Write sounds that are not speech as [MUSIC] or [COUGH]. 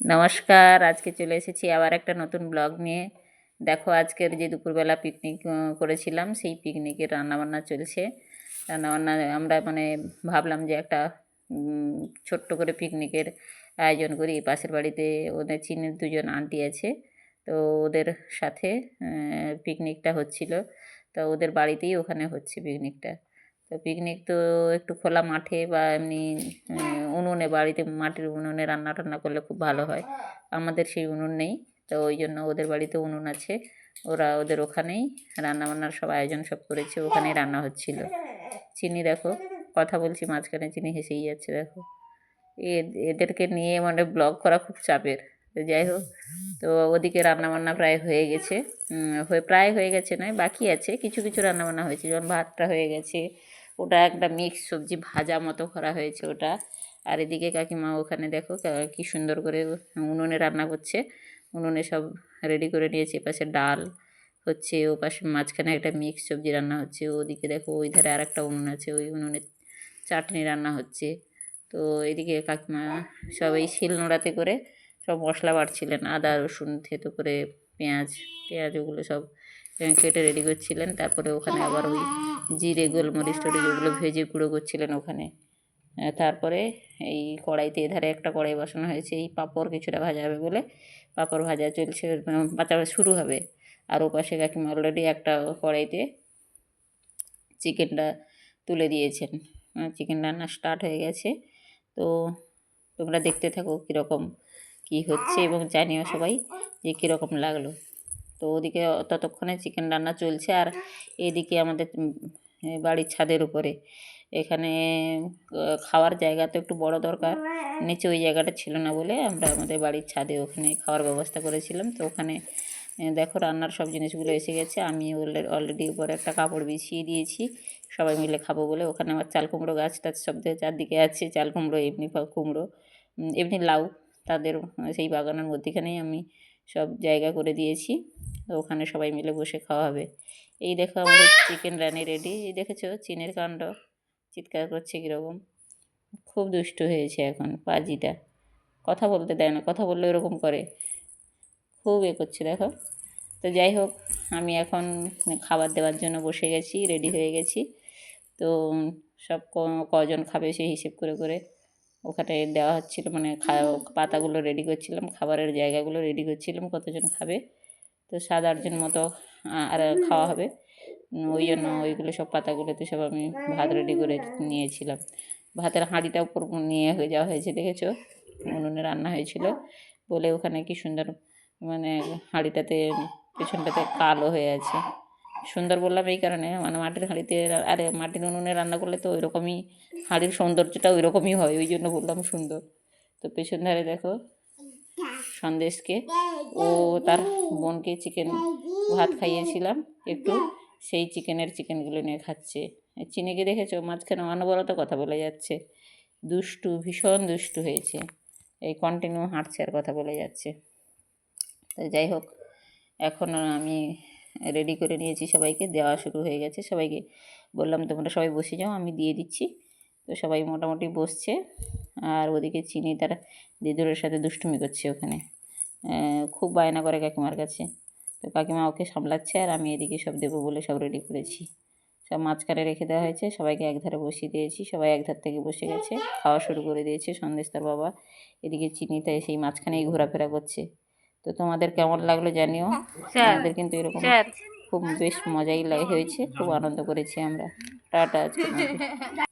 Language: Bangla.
নমস্কার, আজকে চলে এসেছি আবার একটা নতুন ব্লগ নিয়ে। দেখো, আজকের যে দুপুরবেলা পিকনিক করেছিলাম, সেই পিকনিকের রান্নাবান্না চলছে। রান্নাবান্না, আমরা মানে ভাবলাম যে একটা ছোট্ট করে পিকনিকের আয়োজন করি। পাশের বাড়িতে ওদের চিনির দুজন আন্টি আছে। তো ওদের সাথে পিকনিকটা হচ্ছিল। তো ওদের বাড়িতেই ওখানে হচ্ছে পিকনিকটা তো পিকনিক তো একটু খোলা মাঠে বা এমনি উনুনে, বাড়িতে মাটির উনুনে রান্না টান্না করলে খুব ভালো হয়। আমাদের সেই উনুন নেই, তো ওই জন্য ওদের বাড়িতে উনুন আছে। ওরা ওদের ওখানেই রান্না বান্নার সব আয়োজন সব করেছে, ওখানেই রান্না হচ্ছিল। চিনি দেখো, কথা বলছি মাঝখানে, চিনি হেসেই যাচ্ছে, দেখো। এ- এদেরকে নিয়ে মানে ব্লগ করা খুব চাপের, তো যাই হোক। তো ওদিকে রান্নাবান্না প্রায় হয়ে গেছে। হয়ে, প্রায় হয়ে গেছে নয়, বাকি আছে। কিছু কিছু রান্নাবান্না হয়েছে, যেমন ভাতটা হয়ে গেছে ওটা একটা মিক্স সবজি ভাজা মতো করা হয়েছে ওটা। আর এদিকে কাকিমা ওখানে দেখো, কা- সুন্দর করে উনুনে রান্না করছে। উনুনে সব রেডি করে নিয়েছে, এপাশে ডাল হচ্ছে ও পাশে মাঝখানে একটা মিক্স সবজি রান্না হচ্ছে। ওদিকে দেখো, ওই ধারে আর একটা উনুন আছে, ওই উনুনে চাটনি রান্না হচ্ছে। তো এদিকে কাকিমা সব এই শিল নোড়াতে করে সব মশলা বাড়ছিলেন আদা, রসুন, থেতো করে, পেঁয়াজ পেঁয়াজ ওগুলো সব কেটে রেডি করছিলেন। তারপরে ওখানে আবার ওই জিরে, গোলমরিচ টরিচ ওগুলো ভেজে গুঁড়ো করছিলেন ওখানে। তারপরে এই কড়াইতে এধারে একটা কড়াই বসানো হয়েছে। এই পাঁপড় কিছুটা ভাজা হবে বলে পাঁপড় ভাজা চলছে বাচ্চা শুরু হবে। আর ও পাশে কাকিমা অলরেডি একটা কড়াইতে চিকেনটা তুলে দিয়েছেন। চিকেন রান্না স্টার্ট হয়ে গেছে। তো তোমরা দেখতে থাকো কীরকম, কী হচ্ছে এবং জানিও সবাই যে কীরকম লাগল। তো ওদিকে ততক্ষণে চিকেন রান্না চলছে আর এদিকে আমাদের বাড়ির ছাদের উপরে। এখানে খাওয়ার জায়গা তো একটু বড় দরকার। নিচে ওই জায়গাটা ছিল না বলে আমরা আমাদের বাড়ির ছাদে ওখানে খাওয়ার ব্যবস্থা করেছিলাম। তো ওখানে দেখো রান্নার সব জিনিসগুলো এসে গেছে। আমি অলরেডি উপরে একটা কাপড় বিছিয়ে দিয়েছি। সবাই মিলে খাব বলে ওখানে আমার চাল কুমড়ো গাছ টাছ সব চারদিকে আছে, চাল কুমড়ো, এমনি কুমড়ো এমনি লাউ তাদের, সেই বাগানের মধ্যেখানেই আমি সব জায়গা করে দিয়েছি। তো ওখানে সবাই মিলে বসে খাওয়া হবে। এই দেখো আমাদের চিকেন রানি রেডি এই দেখেছ? চীনের কাণ্ড। চিৎকার করছে কীরকম। খুব দুষ্ট হয়েছে এখন পাজিটা। কথা বলতে দেয় না, কথা বললে এরকম করে। খুব এ করছে, দেখো। তো যাই হোক, আমি এখন খাবার দেওয়ার জন্য বসে গেছি রেডি হয়ে গেছি। তো সব কজন খাবে সেই হিসেব করে করে। ওখানে দেওয়া হচ্ছিল মানে পাতাগুলো রেডি করছিলাম খাবারের জায়গাগুলো রেডি করছিলাম কতজন খাবে। তো সাত আটজন মতো আর খাওয়া হবে। ওই জন্য ওইগুলো সব পাতাগুলোতে সব আমি ভাত রেডি করে নিয়েছিলাম। ভাতের হাঁড়িটা উপর নিয়ে হয়ে যাওয়া হয়েছে দেখেছ? উনুনে রান্না হয়েছিল। বলে ওখানে কি সুন্দর মানে হাঁড়িটাতে পেছনটাতে কালো হয়ে আছে। সুন্দর বললাম এই কারণে মানে মাটির হাঁড়িতে আরে মাটির উনুনে রান্না করলে তো ওইরকমই হাঁড়ির সৌন্দর্যটা ওইরকমই হয়, ওই জন্য বললাম সুন্দর। তো পেছন ধারে দেখো, সন্দেশকে। ও তার বোনকে চিকেন ভাত খাইয়েছিলাম একটু, সেই চিকেনের চিকেনগুলো নিয়ে খাচ্ছে। চিনিকে দেখেছ? মাঝখানে অনবরত কথা বলে যাচ্ছে। দুষ্টু, ভীষণ দুষ্টু হয়েছে। এই কন্টিনিউ হাঁটছে আর কথা বলে যাচ্ছে। তো যাই হোক, এখন আমি রেডি করে নিয়েছি সবাইকে। দেওয়া শুরু হয়ে গেছে। সবাইকে বললাম, তোমরা সবাই বসে যাও, আমি দিয়ে দিচ্ছি। তো সবাই মোটামুটি বসছে। আর ওদিকে চিনি তার দিদুরের সাথে দুষ্টুমি করছে ওখানে। খুব বায়না করে কাকিমার কাছে। তো কাকিমা ওকে সামলাচ্ছে আর আমি এদিকে সব দেবো বলে সব রেডি করেছি। সব মাঝখানে রেখে দেওয়া হয়েছে। সবাইকে এক ধারে বসিয়ে দিয়েছি। সবাই এক ধার থেকে বসে গেছে। খাওয়া শুরু করে দিয়েছে সন্দেশ তার বাবা। এদিকে চিনিটা সেই মাঝখানেই ঘোরাফেরা করছে। তো তোমাদের কেমন লাগল জানিও? আমাদের কিন্তু এরকম খুব বেশ মজাই লাগে হয়েছে। খুব আনন্দ করেছি আমরা। টাটা আজকে। [LAUGHS]